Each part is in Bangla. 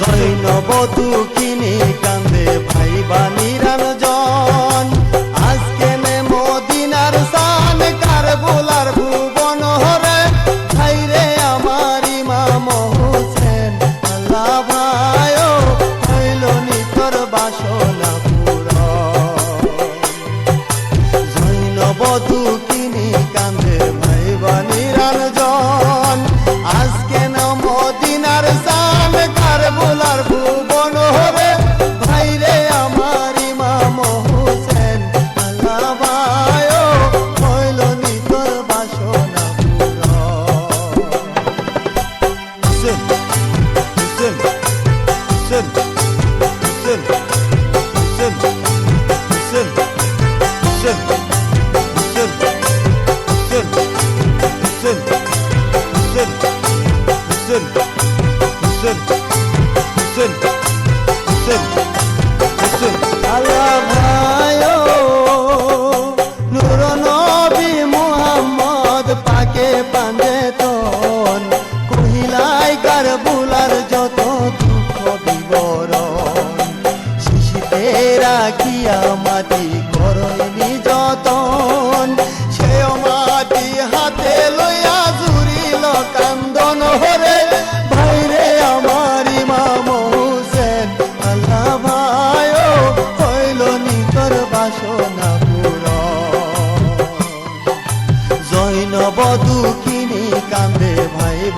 জয় নব দু কিনে কান্দে ভাই বা নিরাঞ্জন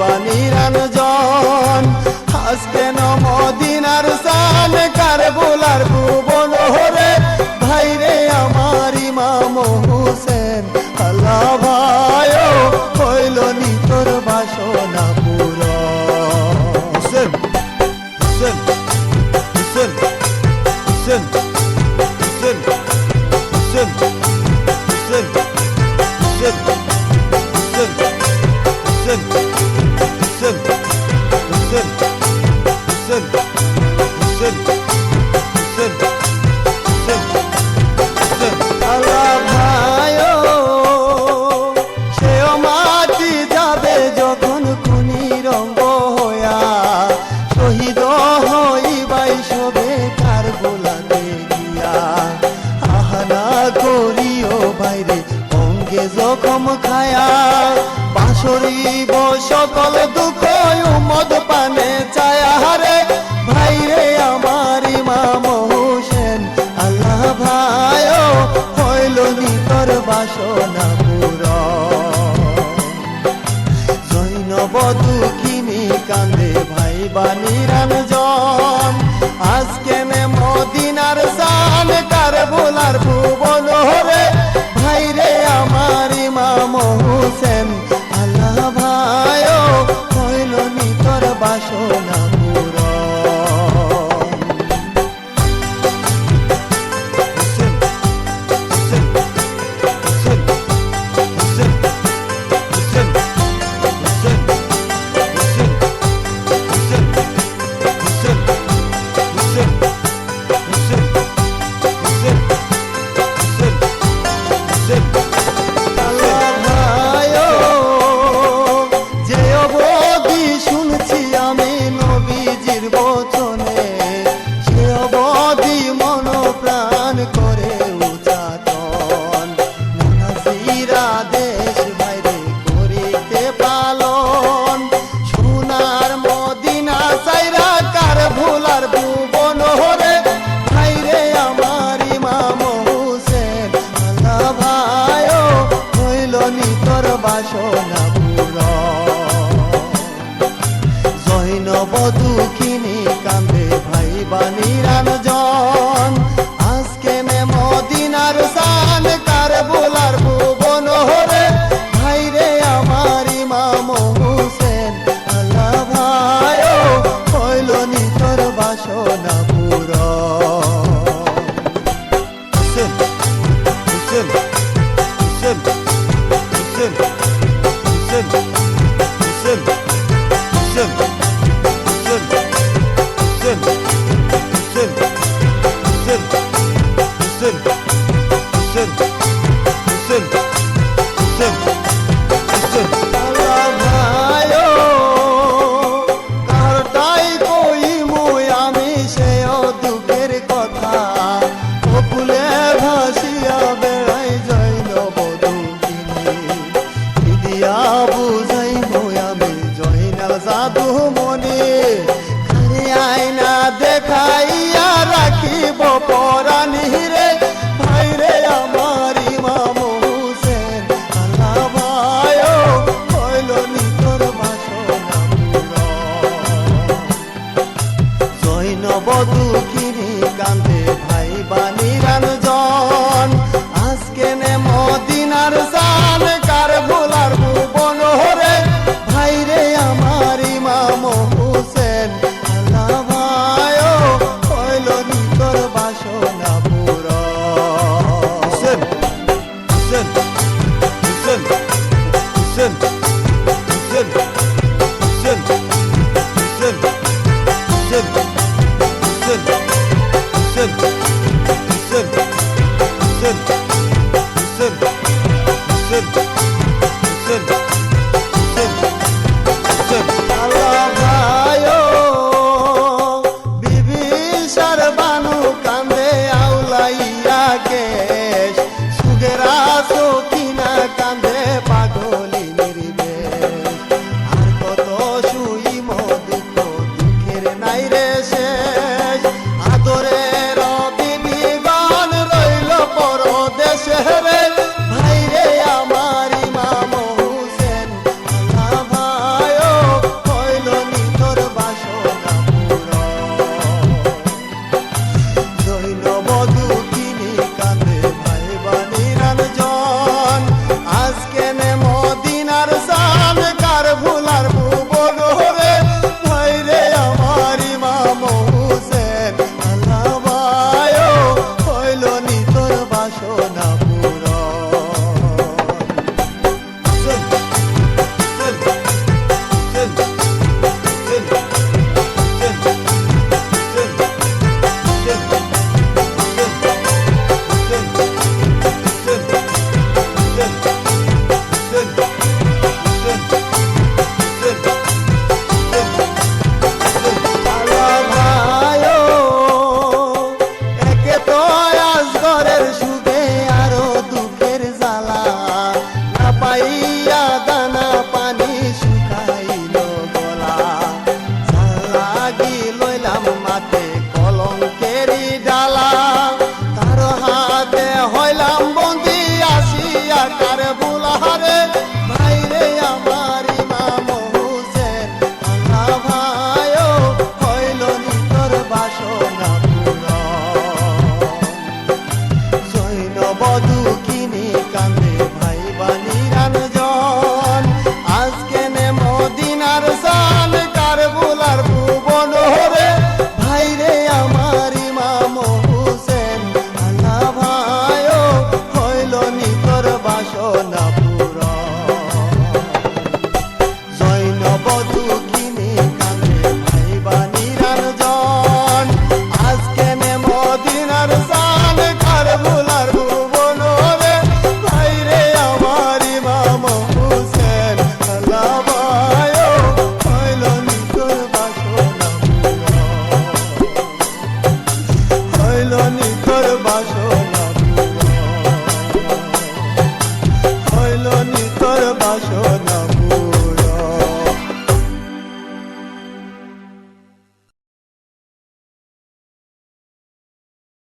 vanirano ছায়া পাশরিব সকল দুঃখ মদ পানে ছায়া হারে ভাই রে আমার ইমাম হোসেন, আল্লাহ ভাই হইল নি তোর বাসনা। 아무튼 ফকিরি কান্দে ভাই বাণী রানু তার